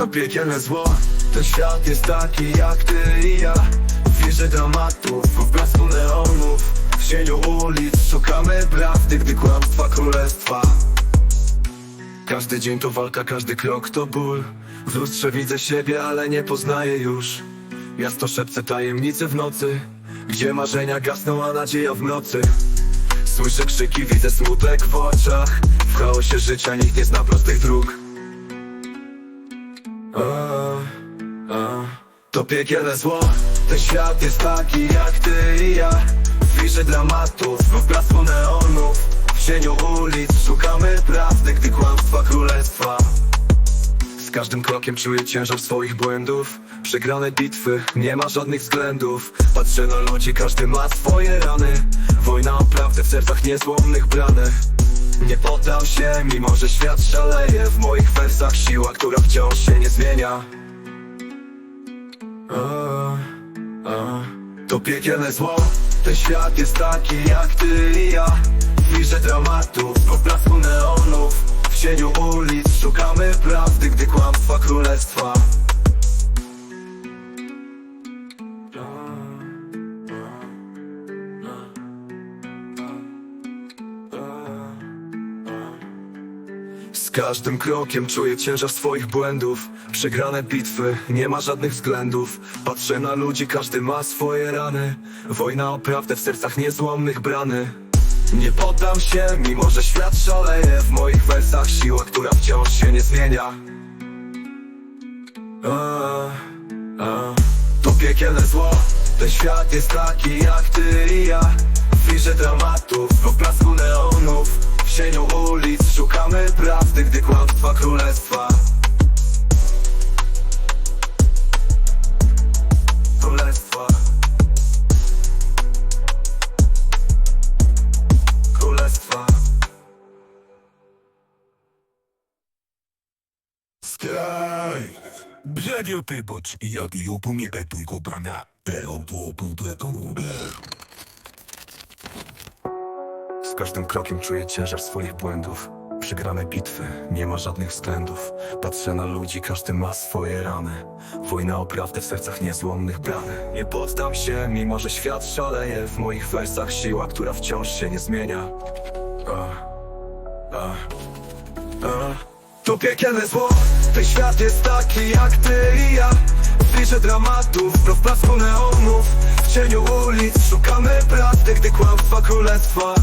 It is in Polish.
To piekielne zło. Ten świat jest taki jak ty i ja. W wirze dramatów, w blasku neonów. W cieniu ulic szukamy prawdy Gdy kłamstwa królestwa. Każdy dzień to walka, każdy krok to ból. W lustrze widzę siebie, ale nie poznaję już. Miasto szepce tajemnice w nocy. Gdzie marzenia gasną, a nadzieja w nocy. Słyszę krzyki, widzę smutek w oczach. W chaosie życia nikt nie zna prostych dróg. To piekielne zło. Ten świat jest taki jak ty i ja. W wirze dramatów, w blasku neonów. W cieniu ulic szukamy prawdy Gdy kłamstwa królestwa. Z każdym krokiem czuję ciężar swoich błędów. Przegrane bitwy, nie ma żadnych względów. Patrzę na ludzi, każdy ma swoje rany. Wojna o prawdę w sercach niezłomnych brany Nie poddam się, mimo że świat szaleje. W moich wersach siła, która wciąż się nie zmienia. To piekielne zło. Ten świat jest taki jak ty i ja. Wirze dramatów, po blasku neonów Z każdym krokiem czuję ciężar swoich błędów. Przegrane bitwy, nie ma żadnych względów. Patrzę na ludzi, każdy ma swoje rany. Wojna o prawdę w sercach niezłomnych brany. Nie poddam się, mimo że świat szaleje. W moich wersach siła, która wciąż się nie zmienia. A, a. To piekielne zło. Ten świat jest taki jak ty i ja. W dramatów, w blasku neonów cieniu ulic szukamy prawdy Gdy kłamstwa królestwa Królestwa Królestwa Staj! Brzegio ty bocz i ja di upumie tu kopana. Pero po punto to Z każdym krokiem czuję ciężar swoich błędów. Przegrane bitwy, nie ma żadnych względów. Patrzę na ludzi, każdy ma swoje rany. Wojna o prawdę w sercach niezłomnych brany. Nie poddam się, mimo że świat szaleje. W moich wersach siła, która wciąż się nie zmienia. A, a, a. To piekielne zło. Ten świat jest taki jak ty i ja. W dramatów, w blasku neonów. W cieniu ulic szukamy prawdy Gdy kłamstwa królestwa